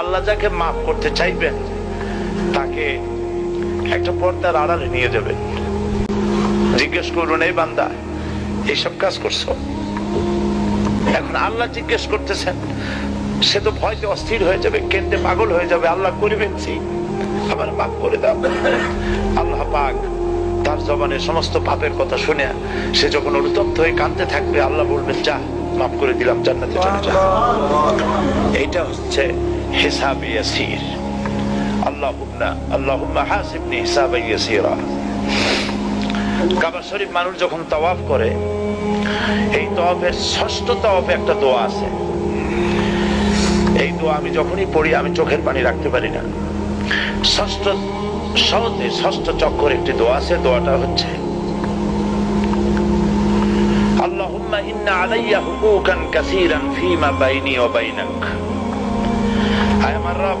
আল্লাহ যাকে মাফ করতে চাইবেন তাকে একটা পর্দার আড়ালে নিয়ে যাবেন। জিজ্ঞেস করুন এই বান্দা এইসব কাজ করছ? এখন আল্লাহ জিজ্ঞেস করতেছেন সে তো ভয়তে অস্থির হয়ে যাবে কেন্দ্রে পাগল হয়ে যাবে আল্লাহ করিবেন আমার মাফ করে দাও। আল্লাহ পাক তার জবানের সমস্ত পাপের কথা শুনে সে যখন অনুতপ্ত হয়ে কাঁদতে থাকবে আল্লাহ বলবেন যা মাফ করে দিলাম জান্নাতে চলে যা। এইটা হচ্ছে হিসাব ইয়াসির। আল্লাহুম্মা আল্লাহুম্মা হাসিবনি হিসাবান ইয়াসিরা। কাবা শরীফ মানুষ যখন তাওয়াফ করে, এই তওয়াফের ষষ্ঠ তওয়াফে একটা দোয়া আছে। এই দোয়া আমি যখনই পড়ি, আমি চোখের পানি রাখতে পারি না। ষষ্ঠ সহজে ষষ্ঠ চক্কর একটি দোয়া আছে, দোয়াটা হচ্ছে, আল্লাহুম্মা ইন্না আলাইয়া হুকুকান কাসীরান ফীমা বাইনি ওয়া বাইনাক হায় আমার রব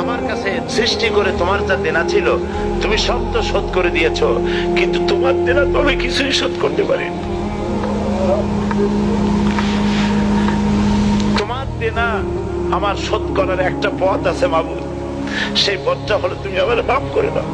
আমার কাছে সৃষ্টি করে তোমার যা দেনা ছিল, তুমি সব তো শোধ করে দিয়েছ। কিন্তু তোমার দেনা তো আমি কিছুই শোধ করতে পারি তোমার দেনা আমার শোধ করার একটা পথ আছে মাবুদ সেই পথটা হলো তুমি আমার মাফ করে দাও।